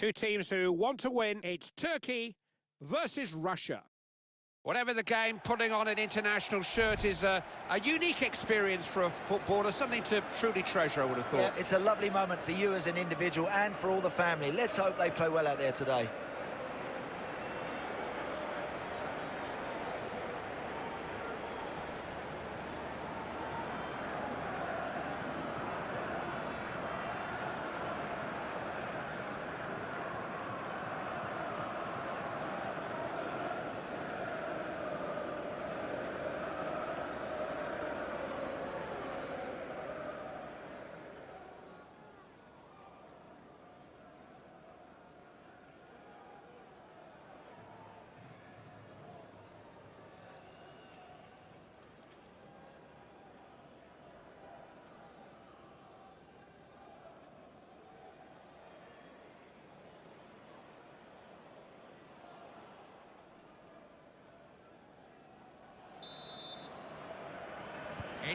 Two teams who want to win. It's Turkey versus Russia. Whatever the game, putting on an international shirt is a, a unique experience for a footballer, something to truly treasure, I would have thought. Yeah, it's a lovely moment for you as an individual and for all the family. Let's hope they play well out there today.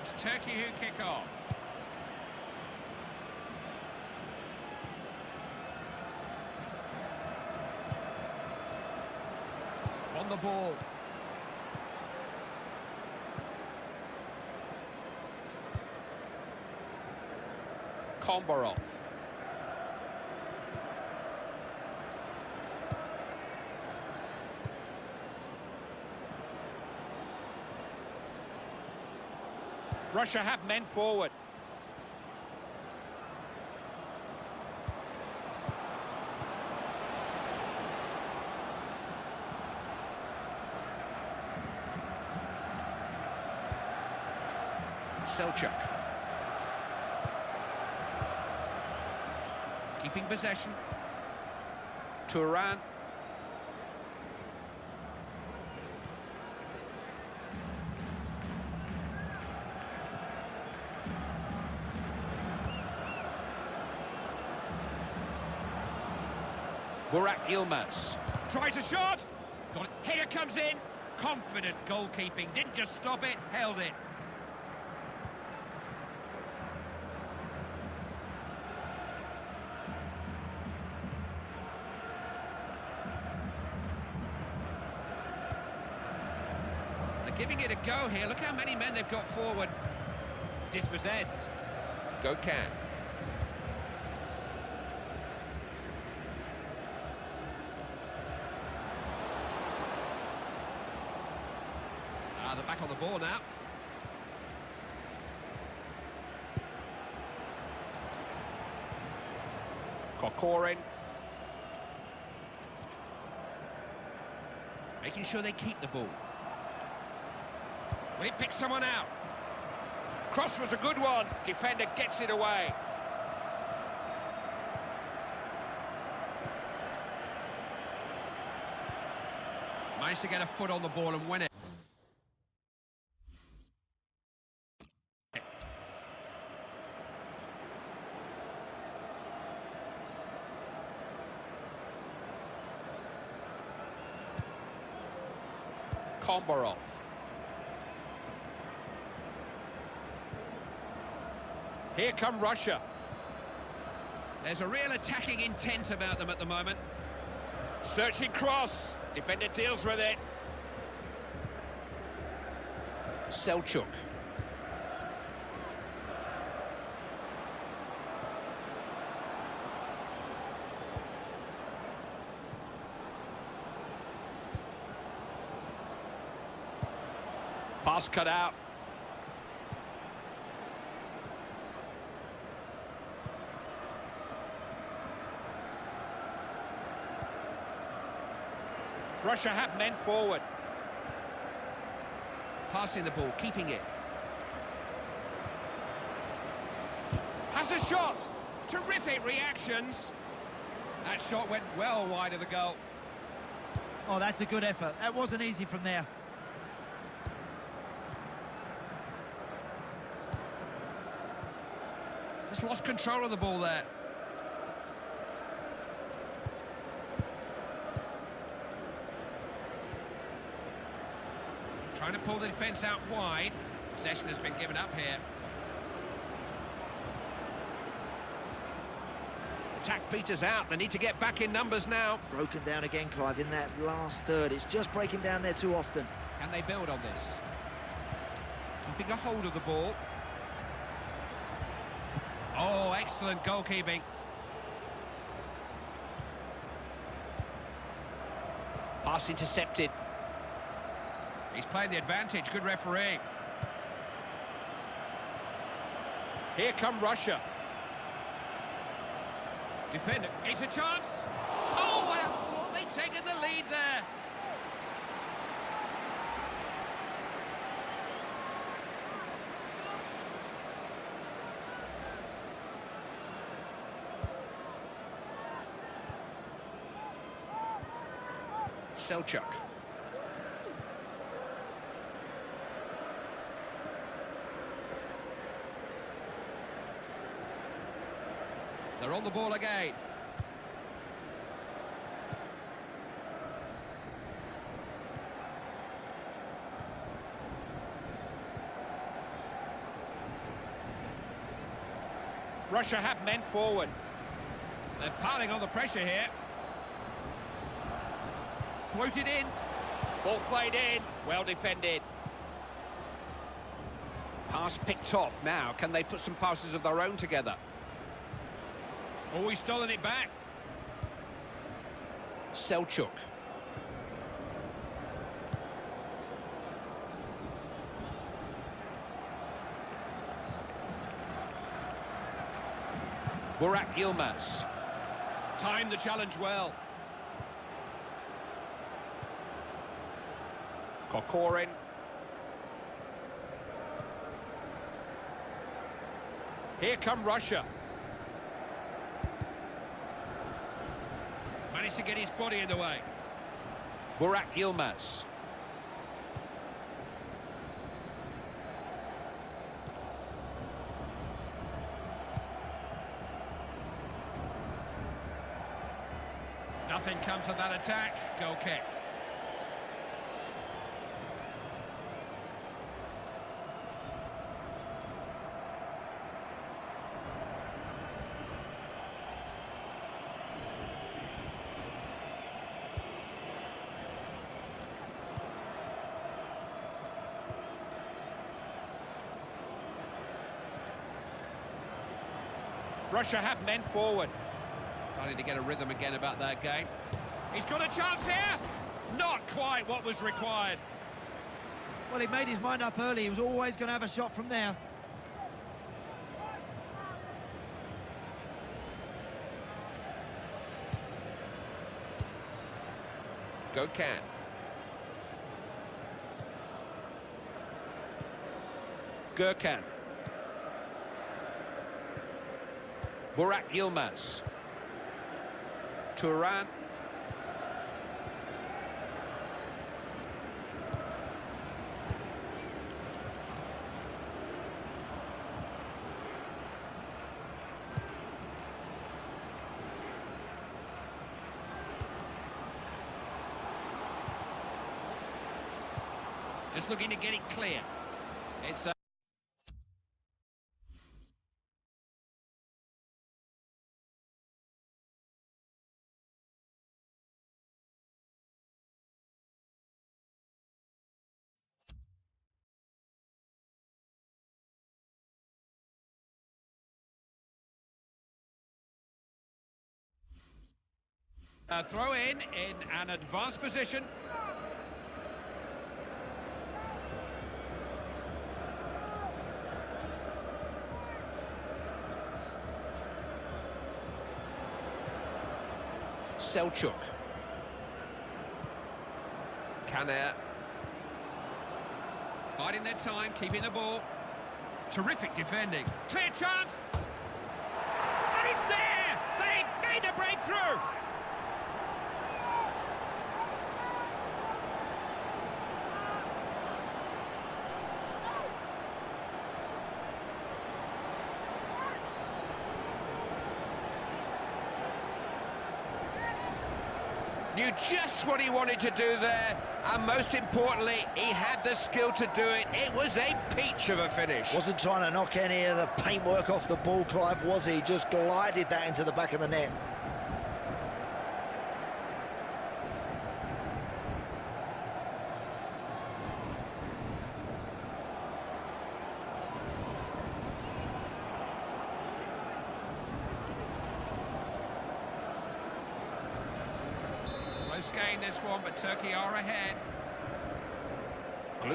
It's Turkey who kick off. On the ball. Kombarov. Russia have men forward. Selchuk. Keeping possession. Turan. Burak Yilmaz. Tries a shot. Got it. Header comes in. Confident goalkeeping. Didn't just stop it, held it. They're giving it a go here. Look how many men they've got forward. Dispossessed. Go can. Back on the ball now. Kokorin. Making sure they keep the ball. Will he pick someone out? Cross was a good one. Defender gets it away. Managed to get a foot on the ball and win it. Kombarov. Here come Russia. There's a real attacking intent about them at the moment. Searching cross. Defender deals with it. Selchuk. Pass cut out. Russia have men forward. Passing the ball, keeping it. Has a shot. Terrific reactions. That shot went well wide of the goal. Oh, that's a good effort. That wasn't easy from there. Just lost control of the ball there. Trying to pull the defence out wide. Possession has been given up here. Attack peters out. They need to get back in numbers now. Broken down again, Clive, in that last third. It's just breaking down there too often. Can they build on this? Keeping a hold of the ball. Oh, excellent goalkeeping. Pass intercepted. He's playing the advantage. Good referee. Here come Russia. Defender. It's a chance. Oh, I thought oh, they'd taken the lead there. Selchuk. They're on the ball again. Russia have men forward. They're piling on the pressure here. Floated in. Ball played in. Well defended. Pass picked off. Now, can they put some passes of their own together? Oh, he's stolen it back. Selchuk. Burak Yilmaz. Timed the challenge well. Kokorin. Here come Russia. Managed to get his body in the way. Burak Yilmaz. Nothing comes of that attack. Goal kick. Russia have men forward. Starting to get a rhythm again about that game. He's got a chance here. Not quite what was required. Well, he made his mind up early. He was always going to have a shot from there. Gokhan. Gurkhan. Burak Yilmaz. Turan. Just looking to get it clear. It's a A throw in in an advanced position. Selchuk. Caner. Biding their time, keeping the ball. Terrific defending. Clear chance. And it's there! They made a breakthrough! Knew just what he wanted to do there, and most importantly, he had the skill to do it. It was a peach of a finish. Wasn't trying to knock any of the paintwork off the ball, Clive, was he? Just glided that into the back of the net. Close game this one, but Turkey are ahead.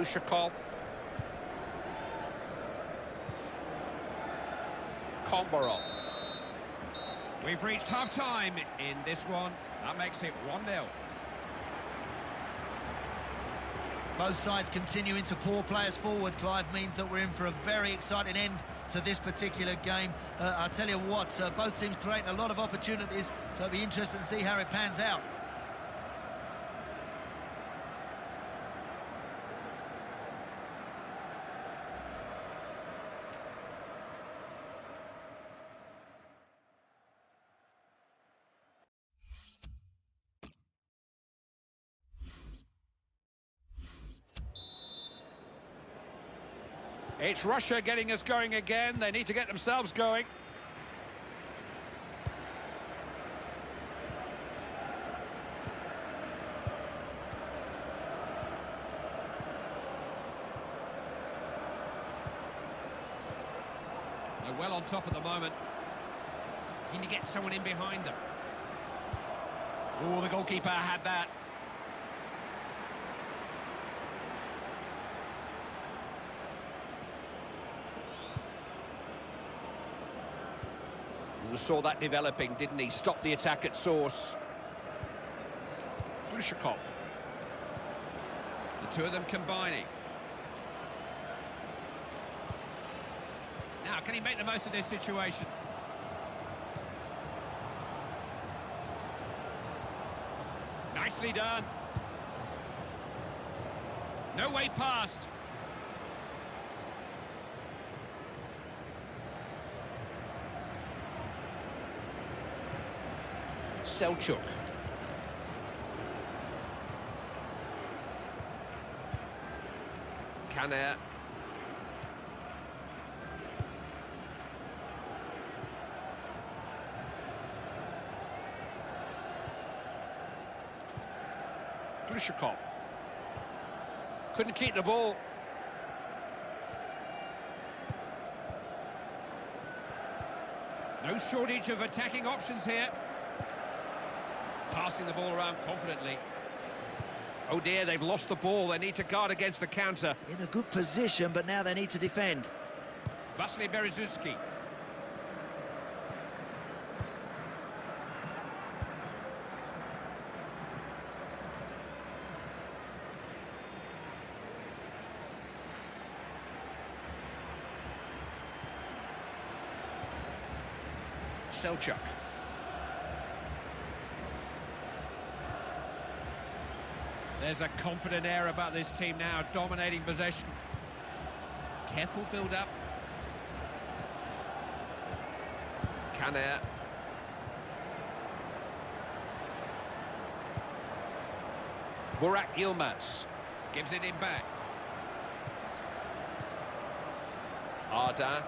Glushakov. Kombarov. We've reached half-time in this one. That makes it 1-0. Both sides continuing to pour players forward, Clive, means that we're in for a very exciting end to this particular game. Uh, I'll tell you what, uh, both teams creating a lot of opportunities, so it'll be interesting to see how it pans out. It's Russia getting us going again. They need to get themselves going. They're well on top at the moment. Need to get someone in behind them. Oh, the goalkeeper had that. Saw that developing, didn't he? Stop the attack at source. Glushakov. The two of them combining. Now, can he make the most of this situation? Nicely done. No way past. Selchuk. Caner. Glushakov. Couldn't keep the ball. No shortage of attacking options here. Passing the ball around confidently. Oh dear, they've lost the ball. They need to guard against the counter. In a good position, but now they need to defend. Vasily Berezuski. Selchuk. There's a confident air about this team now, dominating possession. Careful build-up. Caner. Burak Yilmaz. Gives it in back. Arda.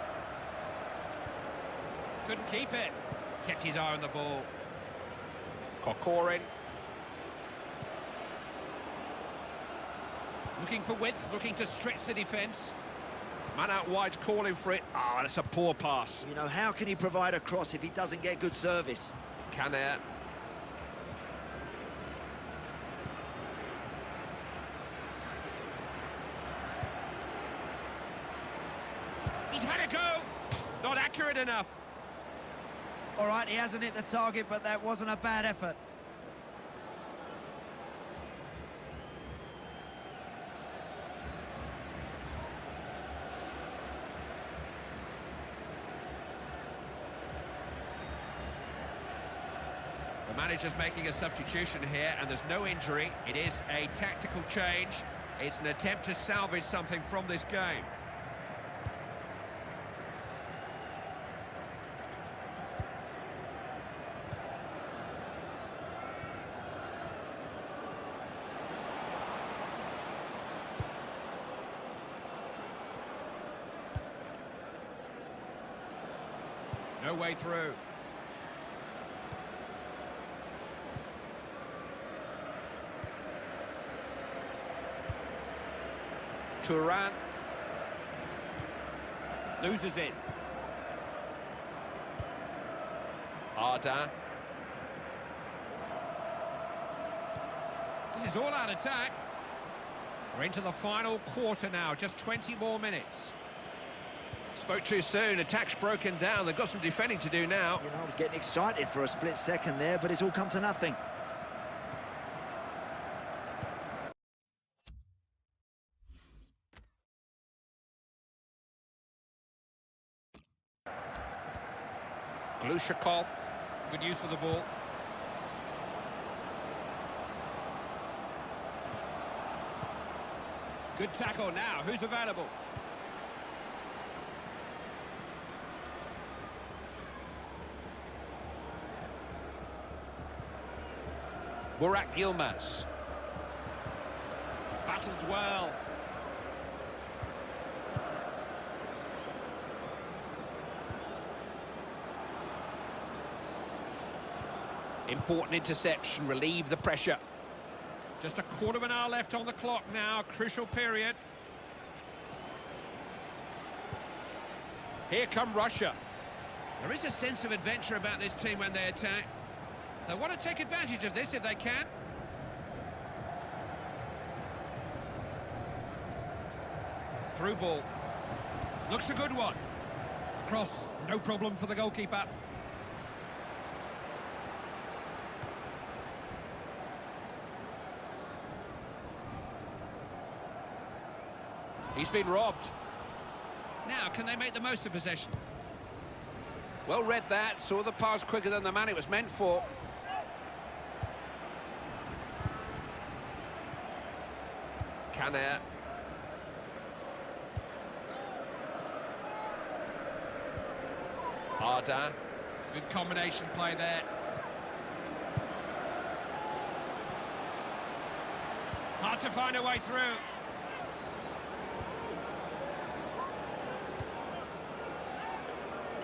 Couldn't keep it. Kept his eye on the ball. Kokorin. Looking for width, looking to stretch the defence. Man out wide calling for it. Ah, that's a poor pass. You know, how can he provide a cross if he doesn't get good service? Caner. He's had a go. Not accurate enough. All right, he hasn't hit the target, but that wasn't a bad effort. manager's making a substitution here, and there's no injury. It is a tactical change. It's an attempt to salvage something from this game. No way through. Turan. Loses it. Arda. This is all out attack. We're into the final quarter now, just 20 more minutes. Spoke too soon. Attack's broken down. They've got some defending to do now. You know, I was getting excited for a split second there, but it's all come to nothing. Glushakov. Good use of the ball. Good tackle now. Who's available? Burak Yilmaz. Battled well. Important interception. Relieve the pressure. Just a quarter of an hour left on the clock now. Crucial period. Here come Russia. There is a sense of adventure about this team when they attack. They want to take advantage of this if they can. Through ball. Looks a good one. Cross, no problem for the goalkeeper. He's been robbed. Now, can they make the most of possession? Well read that. Saw the pass quicker than the man it was meant for. Caner. Arda. Good combination play there. Hard to find a way through.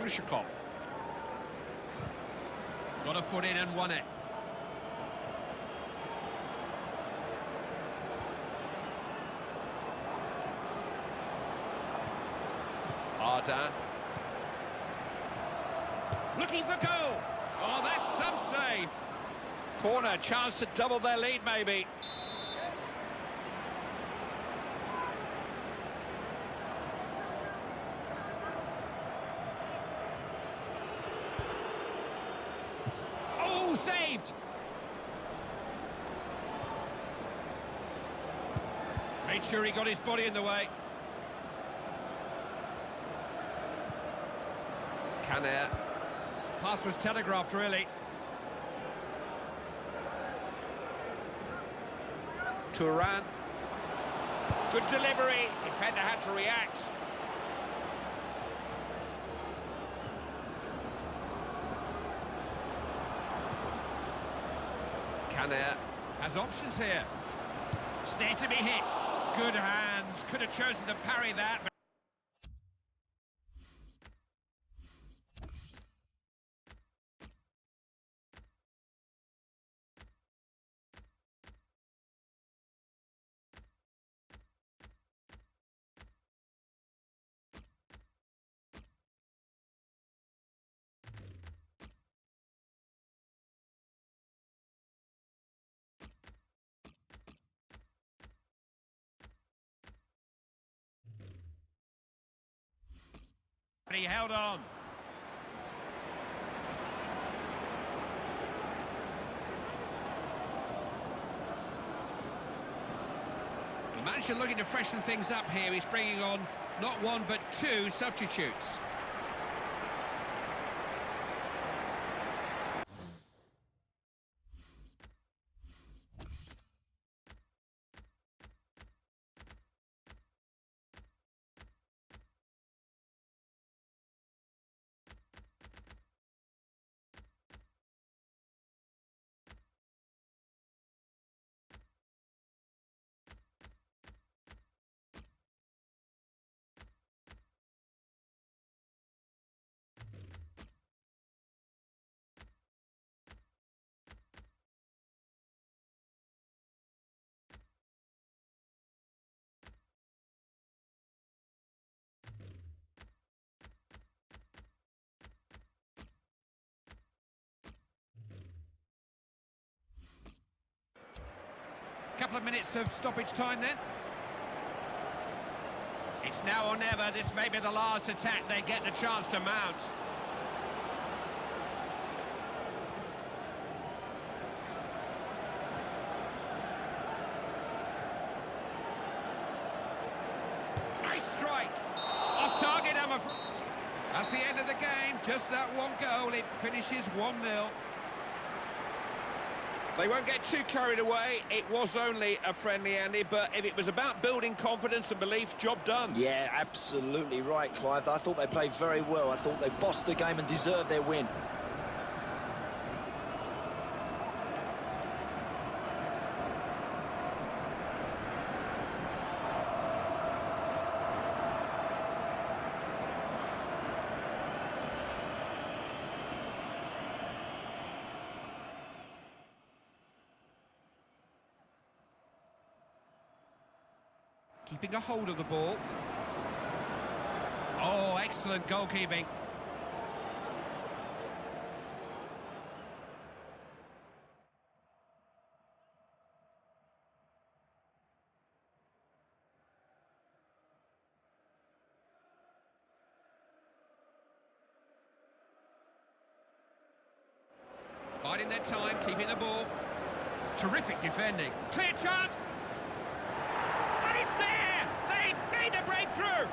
Glushakov. Got a foot in and won it. Arda. Looking for goal. Oh, that's some save. Corner. Chance to double their lead, maybe. Oh, saved. Made sure he got his body in the way. Caner. Pass was telegraphed, really. Turan. Good delivery. Defender had to react. Caner. Has options here. Snare to be hit. Good hands. Could have chosen to parry that. But- he held on. The manager looking to freshen things up here. He's bringing on not one but two substitutes. Couple of minutes of stoppage time then. It's now or never. This may be the last attack they get the chance to mount. Nice strike. Off target, I'm. That's the end of the game. Just that one goal. It finishes 1-0. They won't get too carried away. It was only a friendly, Andy, but if it was about building confidence and belief, job done. Yeah, absolutely right, Clive. I thought they played very well. I thought they bossed the game and deserved their win. Keeping a hold of the ball. Oh, excellent goalkeeping. Biding their time, keeping the ball. Terrific defending. Clear chance. There! They made the breakthrough!